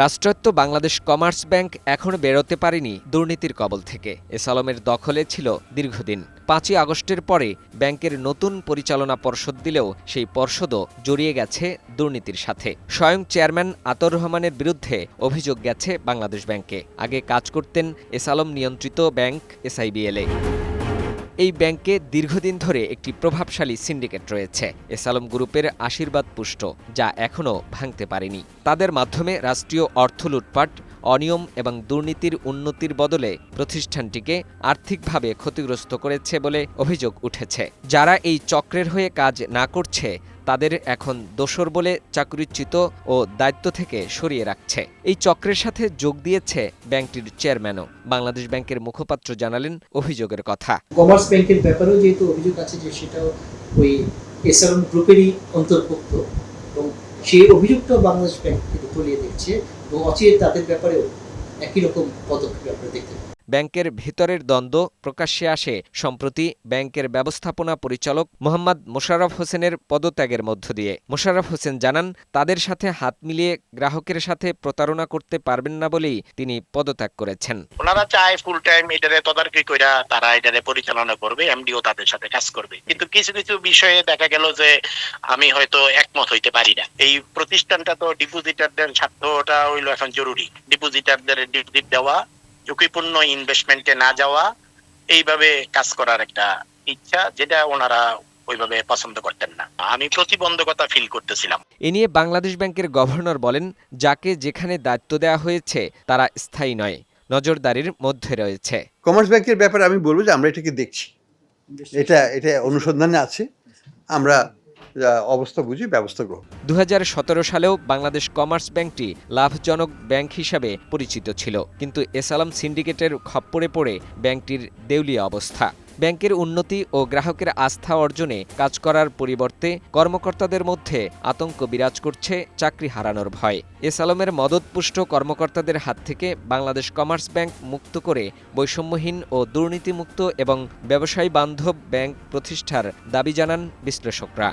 রাষ্ট্রায়ত্ত Bangladesh commerce bank এখনও বেরোতে পারেনি দুর্নীতির কবল থেকে। এস আলমের দখলে ছিল দীর্ঘদিন। পাঁচই আগস্টের পরে ব্যাংকের নতুন পরিচালনা পর্ষদ দিলেও সেই পর্ষদও জড়িয়ে গেছে দুর্নীতির সাথে। স্বয়ং চেয়ারম্যান আতর রহমানের বিরুদ্ধে অভিযোগ গেছে বাংলাদেশ ব্যাংকে। আগে কাজ করতেন এসালম নিয়ন্ত্রিত ব্যাংক এসআইবিএলে এই ব্যাংকে দীর্ঘদিন ধরে একটি প্রভাবশালী সিন্ডিকেট রয়েছে। এস আলম গ্রুপের আশীর্বাদ পুষ্ট, যা এখনও ভাঙতে পারেনি। তাদের মাধ্যমে রাষ্ট্রীয় অর্থ লুটপাট, অনিয়ম এবং দুর্নীতির উন্নতির বদলে প্রতিষ্ঠানটিকে আর্থিকভাবে ক্ষতিগ্রস্ত করেছে বলে অভিযোগ উঠেছে। যারা এই চক্রের হয়ে কাজ না করছে তাদের এখন দোসর বলে চাকরিচ্যুত ও দায়িত্ব থেকে সরিয়ে রাখছে। এই চক্রের সাথে যোগ দিয়েছে ব্যাংকটির চেয়ারম্যানও। বাংলাদেশ ব্যাংকের মুখপাত্র জানালেন অভিযোগের কথা। কমার্স ব্যাংকের ব্যাপারেও যেহেতু অভিযোগ আছে যে সেটাও ওই এসআরএম গ্রুপেরই অন্তর্ভুক্ত এবং সেই অভিযোগটাও বাংলাদেশ ব্যাংক কিন্তু তলিয়ে দেখছে এবং অচিরে তাদের ব্যাপারেও একই রকম পদক্ষেপ আমরা দেখতে ব্যাংকের ভেতরের দ্বন্দ্ব প্রকাশ্যে আসে। সম্প্রতি ব্যাংকের ব্যবস্থাপনা পরিচালক মোহাম্মদ মোশাররফ হোসেনের পদত্যাগের মধ্য দিয়ে। মোশাররফ হোসেন জানান, তাদের সাথে হাত মিলিয়ে গ্রাহকের সাথে প্রতারণা করতে পারবেন না বলেই তিনি পদত্যাগ করেছেন। ওনারা চায় ফুল টাইম এটারে তদারকি কইরা তারা এটারে পরিচালনা করবে এমডিও তাদের সাথে কাজ করবে। কিন্তু কিছু কিছু বিষয়ে দেখা গেল যে আমি হয়তো একমত হইতে পারি না। এই প্রতিষ্ঠানটা তো ডিপোজিটারদের স্বার্থটা হইল এখন জরুরি। ডিপোজিটারদের ডিপোজিট দেওয়া ঝুঁকিপূর্ণ ইনভেস্টমেন্টে না যাওয়া এইভাবে কাজ করার একটা ইচ্ছা যেটা ওনারা ওইভাবে পছন্দ করতেন না। আমি প্রতিবন্ধকতা ফিল করতেছিলাম। এ নিয়ে বাংলাদেশ ব্যাংকের গভর্নর বলেন যাকে যেখানে দায়িত্ব দেওয়া হয়েছে তারা স্থায়ী নয় নজরদারির মধ্যে রয়েছে। কমার্স ব্যাংকের ব্যাপারে আমি বলব যে আমরা এটাকে দেখছি। এটা এটা অনুসন্ধানে আছে। আমরা অবস্থা বুঝি, ব্যবস্থা গ্রহণ। দু সালেও বাংলাদেশ কমার্স ব্যাংকটি লাভজনক ব্যাংক হিসাবে পরিচিত ছিল, কিন্তু এসালাম সিন্ডিকেটের খপ্পরে পড়ে ব্যাংকটির দেউলিয়া অবস্থা। ব্যাংকের উন্নতি ও গ্রাহকের আস্থা অর্জনে কাজ করার পরিবর্তে কর্মকর্তাদের মধ্যে আতঙ্ক বিরাজ করছে চাকরি হারানোর ভয়। এসালমের মদতপুষ্ট কর্মকর্তাদের হাত থেকে বাংলাদেশ কমার্স ব্যাংক মুক্ত করে বৈষম্যহীন ও দুর্নীতিমুক্ত এবং ব্যবসায়ী বান্ধব ব্যাংক প্রতিষ্ঠার দাবি জানান বিশ্লেষকরা।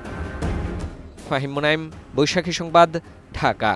ফাহিম মুনাইম বৈশাখী সংবাদ, ঢাকা।